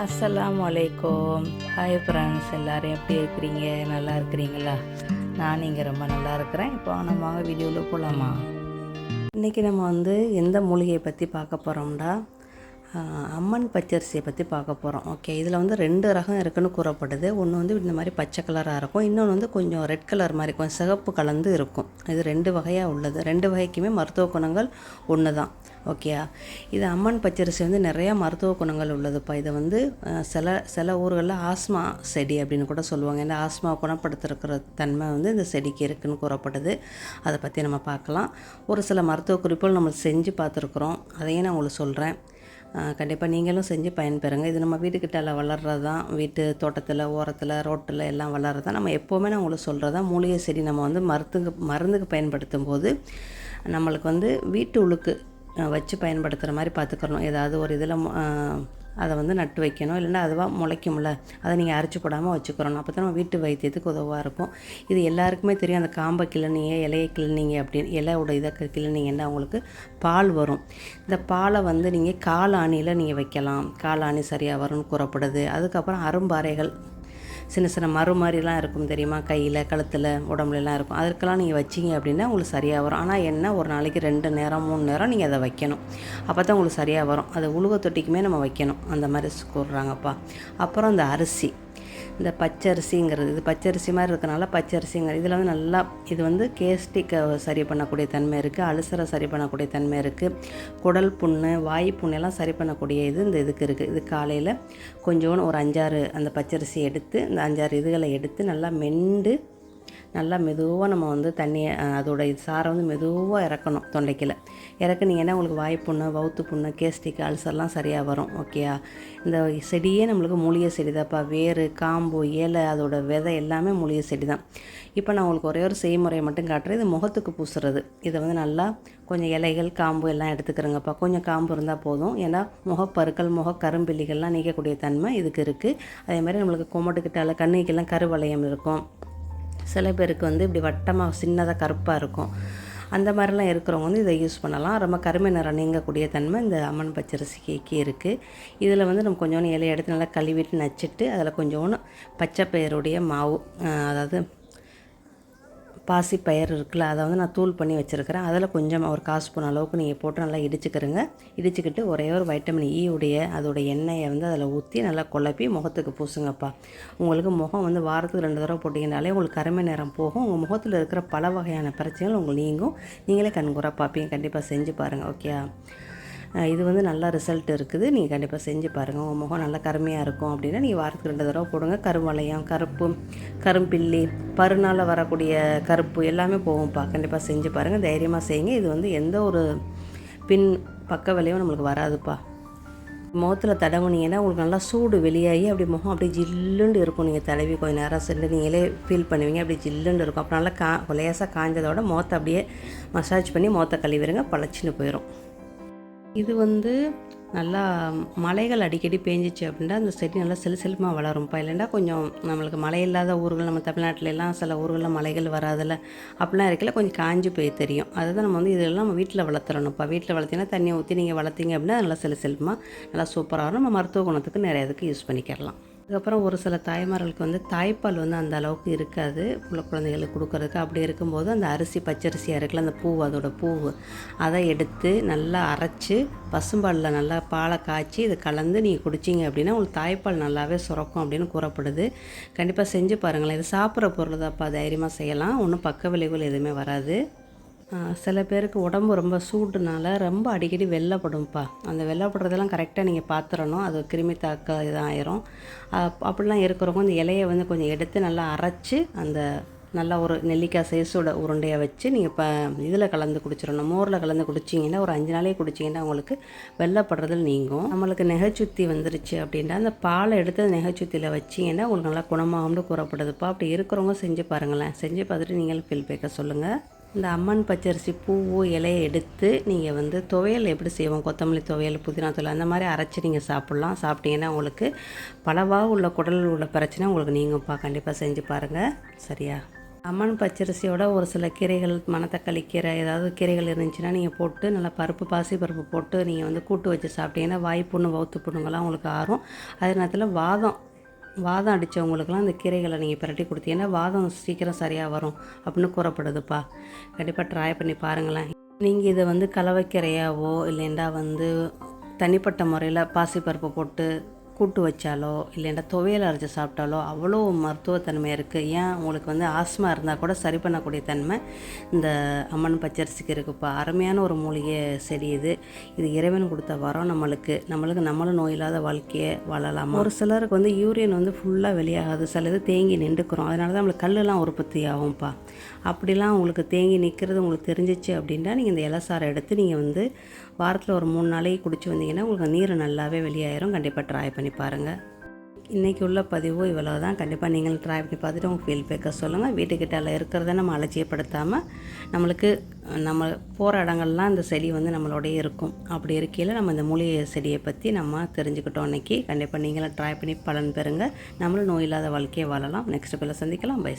அஸ்லாம் அலைக்கும் hi friends எல்லோரும் எப்படி இருக்கிறீங்க? நல்லா இருக்கிறீங்களா? நான் இங்கே ரொம்ப நல்லா இருக்கிறேன். இப்போ நம்ம வாங்க வீடியோவில் போகலாமா இன்றைக்கி நம்ம வந்து எந்த மூலிகையை பற்றி பார்க்க போகிறோம்டா அம்மன் பச்சரிசியை பற்றி பார்க்க போகிறோம் ஓகே இதில் வந்து ரெண்டு ரகம் இருக்குன்னு கூறப்படுது. ஒன்று வந்து இந்த மாதிரி பச்சை கலராக இருக்கும். இன்னொன்று வந்து கொஞ்சம் ரெட் கலர் மாதிரி கொஞ்சம் சிகப்பு கலந்து இருக்கும். இது ரெண்டு வகையாக உள்ளது. ரெண்டு வகைக்குமே மருத்துவ குணங்கள் ஒன்று தான் ஓகேயா இது அம்மன் பச்சரிசி வந்து நிறையா மருத்துவ குணங்கள் உள்ளதுப்பா. இதை வந்து சில சில ஊர்களில் ஆஸ்மா செடி அப்படின்னு கூட சொல்லுவாங்க. இந்த ஆஸ்மா குணப்படுத்திருக்கிற தன்மை வந்து இந்த செடிக்கு இருக்குதுன்னு கூறப்படுது. அதை பற்றி நம்ம பார்க்கலாம். ஒரு சில மருத்துவ குறிப்புகள் நம்ம செஞ்சு பார்த்துருக்குறோம். அதையும் நான் உங்களுக்கு சொல்கிறேன் கண்டிப்பாக நீங்களும் செஞ்சு பயன்பெறுங்க. இது நம்ம வீட்டுக்கிட்டால வளர்றது தான் வீட்டு தோட்டத்தில் ஓரத்தில் ரோட்டில் எல்லாம் வளர்றது தான் நம்ம எப்போவுமே நான் உங்களுக்கு சொல்கிறது தான் மூலிகை செடி நம்ம வந்து மருத்துக்கு மருந்துக்கு பயன்படுத்தும் போது நம்மளுக்கு வந்து வீட்டு உழுக்கு வச்சு பயன்படுத்துகிற மாதிரி பார்த்துக்கணும் ஏதாவது ஒரு இதில் அதை வந்து நட்டு வைக்கணும். இல்லைன்னா அதுவாக முளைக்கும்ல அதை நீங்கள் அரைச்சி போடாமல் வச்சுக்கிறணும். அப்போ தான் நம்ம வீட்டு வைத்தியத்துக்கு உதவாக இருக்கும். இது எல்லாருக்குமே தெரியும் அந்த காம்பை கிளனிங்க இலையை கிளனிங்க அப்படின்னு இலையோட இதை கிளனிங்கன்னா உங்களுக்கு பால் வரும். இந்த பாலை வந்து நீங்கள் காலாணியில் நீங்கள் வைக்கலாம். காலாணி சரியாக வரும்னு கூறப்படுது. அதுக்கப்புறம் அரும்பாறைகள் சின்ன சின்ன மறு மாதிரிலாம் இருக்கும் தெரியுமா? கையில் கழுத்தில் உடம்புலலாம் இருக்கும். அதுக்கெல்லாம் நீங்கள் வச்சிங்க அப்படின்னா உங்களுக்கு சரியாக வரும். ஆனால் என்ன? ஒரு நாளைக்கு ரெண்டு நேரம் மூணு நேரம் நீங்கள் அதை வைக்கணும். அப்போ தான் உங்களுக்கு சரியாக வரும். அதை உழுக தொட்டிக்குமே நம்ம வைக்கணும். அந்த மாதிரி கூறுறாங்கப்பா அப்புறம் அந்த அரிசி. இந்த பச்சரிசிங்கிறது இது பச்சரிசி மாதிரி இருக்கனால பச்சரிசிங்கிறது இதில் வந்து நல்லா இது வந்து கேஸ்டிக்கை சரி பண்ணக்கூடிய தன்மை இருக்குது அல்சரை சரி பண்ணக்கூடிய தன்மை இருக்குது குடல் புண்ணு வாய் புண்ணு எல்லாம் சரி பண்ணக்கூடிய இது இந்த இதுக்கு இருக்குது இது காலையில் கொஞ்சோண்டு ஒரு அஞ்சாறு அந்த பச்சரிசி எடுத்து இந்த அஞ்சாறு இதுகளை எடுத்து நல்லா மெண்டு நல்லா மெதுவாக நம்ம வந்து தண்ணியை அதோட இது சாரை வந்து மெதுவாக இறக்கணும் தொண்டைக்கில் இறக்குனீங்கன்னா உங்களுக்கு வாய்ப்புண்ணு வவுத்து புண்ணு கேஸ்டிக் அல்சர்லாம் சரியாக வரும் ஓகேயா இந்த செடியே நம்மளுக்கு மூலிகை செடி தான்ப்பா வேறு காம்பு இலை அதோட விதை எல்லாமே மூலிகை செடி தான் இப்போ நான் உங்களுக்கு ஒரே ஒரு செய்முறையை மட்டும் காட்டுறேன். இது முகத்துக்கு பூசுறது. இதை வந்து நல்லா கொஞ்சம் இலைகள் காம்பு எல்லாம் எடுத்துக்கிறேங்கப்பா. கொஞ்சம் காம்பு இருந்தால் போதும். ஏன்னா முகப்பருக்கள் முக கரும்பில்லிகள்லாம் நீக்கக்கூடிய தன்மை இதுக்கு இருக்குது அதே மாதிரி நம்மளுக்கு கொமட்டுக்கிட்டால கண்ணுக்கெல்லாம் கருவளையம் இருக்கும். சில பேருக்கு வந்து இப்படி வட்டமாக சின்னதாக கருப்பாக இருக்கும். அந்த மாதிரிலாம் இருக்கிறவங்க வந்து இதை யூஸ் பண்ணலாம். ரொம்ப கருமை நிறம் நீங்கக்கூடிய தன்மை இந்த அம்மன் பச்சரிசிக்கு இருக்குது இதில் வந்து நம்ம கொஞ்சோண்டு இலையை எடுத்து நல்லா கழுவிட்டு நச்சிட்டு அதில் கொஞ்சோண்டு பச்சை பயிறுடைய மாவு அதாவது பாசி பயிர் இருக்குல்ல அதை வந்து நான் தூள் பண்ணி வச்சுருக்கிறேன். அதில் கொஞ்சம் ஒரு காசு ஸ்பூன் அளவுக்கு நீங்கள் போட்டு நல்லா இடிச்சுக்கிறங்க. இடிச்சுக்கிட்டு ஒரே ஒரு வைட்டமின் இ e உடைய அதோட எண்ணெயை வந்து அதில் ஊற்றி நல்லா குழப்பி முகத்துக்கு பூசுங்கப்பா. உங்களுக்கு முகம் வந்து வாரத்துக்கு ரெண்டு தடவை போட்டிங்கனாலே உங்களுக்கு கருமை நேரம் போகும். உங்கள் முகத்தில் இருக்கிற பல வகையான பிரச்சனைகள் உங்களுக்கு நீங்கும். நீங்களே கண்கூறாக பார்ப்பீங்க. கண்டிப்பாக செஞ்சு பாருங்கள் ஓகே இது வந்து நல்ல ரிசல்ட் இருக்குது. நீங்கள் கண்டிப்பாக செஞ்சு பாருங்கள் உங்கள் முகம் நல்லா கருமையாக இருக்கும் அப்படின்னா நீங்கள் வாரத்துக்கு ரெண்டு தடவை போடுங்க. கருவளையம் கருப்பு கரும்பில்லி பருநாள் வரக்கூடிய கருப்பு எல்லாமே போகும்ப்பா கண்டிப்பாக செஞ்சு பாருங்கள் தைரியமாக செய்யுங்க. இது வந்து எந்த ஒரு பின் பக்க விளைவும் நம்மளுக்கு வராதுப்பா. முகத்தில் தடவுனீங்கன்னா உங்களுக்கு நல்லா சூடு வெளியாகி அப்படி முகம் அப்படியே ஜில்லுண்டு இருக்கும். நீங்கள் தடவி கொஞ்சம் நேரம் சென்று நீங்களே ஃபீல் பண்ணுவீங்க. அப்படி ஜில்லுண்டு இருக்கும். அப்புறம் நல்லா கா லேசாக காய்ஞ்சதோட முகத்தை அப்படியே மசாஜ் பண்ணி முகத்தை கழுவிடுங்க. பழச்சின்னு போயிடும் இது வந்து நல்லா மலைகள் அடிக்கடி பேஞ்சிச்சு அப்படின்னா அந்த செடி நல்லா செல் வளரும்ப்பா இல்லைன்னா கொஞ்சம் நம்மளுக்கு மழை இல்லாத ஊர்கள் நம்ம தமிழ்நாட்டிலலாம் சில ஊர்களில் மலைகள் வராதில்ல. அப்படிலாம் இருக்கல கொஞ்சம் காஞ்சி போய் தெரியும். அதுதான் நம்ம வந்து இதெல்லாம் நம்ம வீட்டில் வளர்த்துறணும்ப்பா. வீட்டில் வளர்த்தீங்கன்னா தண்ணியை ஊற்றி நீங்கள் வளர்த்தீங்க அப்படின்னா நல்லா செல் செல்லுமாக நல்லா சூப்பராக வரும். நம்ம மருத்துவ குணத்துக்கு நிறைய இதுக்கு யூஸ் பண்ணிக்கிறலாம் அதுக்கப்புறம் ஒரு சில தாய்மார்களுக்கு வந்து தாய்ப்பால் வந்து அந்த அளவுக்கு இருக்காது. உள்ள குழந்தைகளுக்கு கொடுக்கறதுக்கு. அப்படி இருக்கும்போது அந்த அரிசி பச்சரிசியாக இருக்குல்ல அந்த பூ அதோட பூ அதை எடுத்து நல்லா அரைச்சி பசும்பாலில் நல்லா பாலை காய்ச்சி இதை கலந்து நீங்கள் குடிச்சிங்க அப்படின்னா உங்களுக்கு தாய்ப்பால் நல்லாவே சுரக்கும் அப்படின்னு கூறப்படுது. கண்டிப்பாக செஞ்சு பாருங்களேன். இது சாப்பிட்ற பொருள் தான்ப்பா தைரியமாக செய்யலாம். ஒன்றும் பக்க விளைவுகள் எதுவுமே வராது. சில பேருக்கு உடம்பு ரொம்ப சூடுனால ரொம்ப அடிக்கடி வெள்ளைப்படும்ப்பா அந்த வெள்ளைப்படுறதெல்லாம் கரெக்டாக நீங்கள் பார்த்துடணும் அது கிருமி தாக்க இதாயிரும். அப்- அப்படிலாம் இருக்கிறவங்க இந்த இலையை வந்து கொஞ்சம் எடுத்து நல்லா அரைச்சி அந்த நல்லா ஒரு நெல்லிக்காய் சைஸோட உருண்டையை வச்சு நீங்கள் இப்போ இதில் கலந்து குடிச்சிடணும் மோரில் கலந்து குடிச்சிங்கன்னா ஒரு அஞ்சு நாளே குடிச்சிங்கன்னா உங்களுக்கு வெள்ளப்படுறதில் நீங்கும். நம்மளுக்கு நெகைச்சுத்தி வந்துருச்சு அப்படின்னா அந்த பாலை எடுத்து அந்த நெகைச்சுத்தியில் வச்சிங்கன்னா உங்களுக்கு நல்லா குணமாகும்னு கூறப்படுதுப்பா. அப்படி இருக்கிறவங்க செஞ்சு பாருங்களேன். செஞ்சு பார்த்துட்டு நீங்களும் ஃபீல் பேக்க சொல்லுங்கள் இந்த அம்மன் பச்சரிசி பூவோ இலையை எடுத்து நீங்கள் வந்து துவையல் எப்படி செய்வோம்? கொத்தமல்லி துவையல் புதினா துவையல் அந்த மாதிரி அரைச்சி நீங்கள் சாப்பிட்லாம். சாப்பிட்டீங்கன்னா உங்களுக்கு பலவாக உள்ள குடல் உள்ள பிரச்சனை உங்களுக்கு நீங்கப்பா கண்டிப்பாக செஞ்சு பாருங்கள் சரியா? அம்மன் பச்சரிசியோட ஒரு சில கீரைகள் மணத்தக்காளி கீரை ஏதாவது கீரைகள் இருந்துச்சுன்னா நீங்கள் போட்டு நல்லா பருப்பு பாசி பருப்பு போட்டு நீங்கள் வந்து கூட்டு வச்சு சாப்பிட்டீங்கன்னா வாய் புண்ணு வவுத்து புண்ணுங்கள்லாம் உங்களுக்கு ஆறும். அதே நேரத்தில் வாதம் வாதம் அடித்தவங்களுக்குலாம் இந்த கீரைகளை நீங்கள் பிரட்டி கொடுத்தீங்கன்னா வாதம் சீக்கிரம் சரியாக வரும் அப்படின்னு கூறப்படுதுப்பா. கண்டிப்பாக ட்ரை பண்ணி பாருங்களேன். நீங்கள் இதை வந்து கலவைக்கீரையாவோ இல்லைண்டா வந்து தனிப்பட்ட முறையில் பாசிப்பருப்பு போட்டு கூட்டு வச்சாலோ இல்லைன்னா துவையல் அரைச்சி சாப்பிட்டாலோ அவ்வளோ மருத்துவத்தன்மை இருக்குது ஏன் உங்களுக்கு வந்து ஆஸ்மா இருந்தால் கூட சரி பண்ணக்கூடிய தன்மை இந்த அம்மன் பச்சரிசிக்கு இருக்குப்பா. அருமையான ஒரு மூலிகை செடி இது. இது இறைவன் கொடுத்த வரம் நம்மளுக்கு. நம்மளுக்கு நம்மளும் நோய் இல்லாத வாழ்க்கையை வாழலாம்? ஒரு சிலருக்கு வந்து யூரியன் வந்து ஃபுல்லாக வெளியாகாது. சில இது தேங்கி நின்றுக்கிறோம். அதனால தான் நம்மளுக்கு கல்லெல்லாம் உற்பத்தி ஆகும்ப்பா. அப்படிலாம் உங்களுக்கு தேங்கி நிற்கிறது உங்களுக்கு தெரிஞ்சிச்சு அப்படின்னா நீங்கள் இந்த இலசாரை எடுத்து நீங்கள் வந்து வாரத்தில் ஒரு மூணு நாளைக்கு குடிச்சு வந்தீங்கன்னா உங்களுக்கு நீர் நல்லாவே வெளியாயிரும். கண்டிப்பாக ட்ரை பண்ணி பாருங்கள் இன்றைக்கி உள்ள பதிவு இவ்வளோ தான் கண்டிப்பாக நீங்களும் ட்ரை பண்ணி பார்த்துட்டு உங்கள் ஃபீல்பேக்கை சொல்லுங்கள் வீட்டுக்கிட்ட இருக்கிறத நம்ம அலட்சியப்படுத்தாமல் நம்மளுக்கு நம்ம போகிற இடங்கள்லாம் இந்த செடி வந்து நம்மளோடய இருக்கும். அப்படி இருக்கையில் நம்ம இந்த மூலிகை செடியை பற்றி நம்ம தெரிஞ்சுக்கிட்டோம் இன்றைக்கி கண்டிப்பாக நீங்களும் ட்ரை பண்ணி பலன் பெறுங்க. நம்மளும் நோய் இல்லாத வாழ்க்கையை வாழலாம். நெக்ஸ்ட் பிள்ளை சந்திக்கலாம். பை